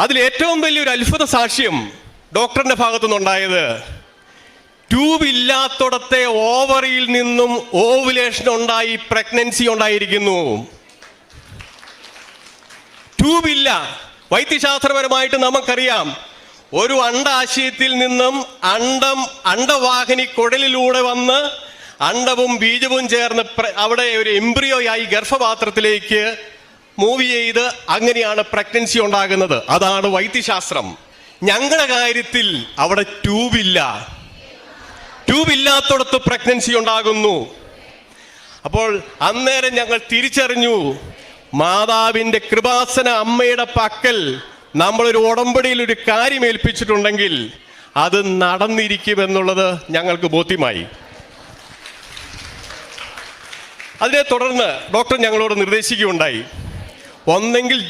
അതിൽ ഏറ്റവും വലിയൊരു അത്ഭുത സാക്ഷ്യം ഡോക്ടറിന്റെ ഭാഗത്തു നിന്നുണ്ടായത് ട്യൂബ് ഇല്ലാത്തടത്തെ ഓവറിയിൽ നിന്നും ഓവുലേഷൻ ഉണ്ടായി പ്രഗ്നൻസി ഉണ്ടായിരിക്കുന്നു. ട്യൂബ് ഇല്ല വൈദ്യശാസ്ത്രപരമായിട്ട് നമുക്കറിയാം. ഒരു അണ്ടാശയത്തിൽ നിന്നും അണ്ടം അണ്ടവാഹിനി കുഴലിലൂടെ വന്ന് അണ്ടവും ബീജവും ചേർന്ന് അവിടെ ഒരു എംബ്രിയോയായി ഗർഭപാത്രത്തിലേക്ക് മൂവ് ചെയ്ത് അങ്ങനെയാണ് പ്രഗ്നൻസി ഉണ്ടാകുന്നത്. അതാണ് വൈദ്യശാസ്ത്രം. ഞങ്ങളുടെ കാര്യത്തിൽ അവിടെ ട്യൂബില്ല ട്യൂബില്ലാത്തടത്ത് പ്രഗ്നൻസി ഉണ്ടാകുന്നു. അപ്പോൾ അന്നേരം ഞങ്ങൾ തിരിച്ചറിഞ്ഞു മാതാവിന്റെ കൃപാസന അമ്മയുടെ പക്കൽ നമ്മളൊരു ഉടമ്പടിയിൽ ഒരു കാര്യം ഏൽപ്പിച്ചിട്ടുണ്ടെങ്കിൽ അത് നടന്നിരിക്കുമെന്നുള്ളത് ഞങ്ങൾക്ക് ബോധ്യമായി. അതിനെ തുടർന്ന് ഡോക്ടർ ഞങ്ങളോട് നിർദ്ദേശിക്കുകയുണ്ടായി. ഒന്നെങ്കിൽ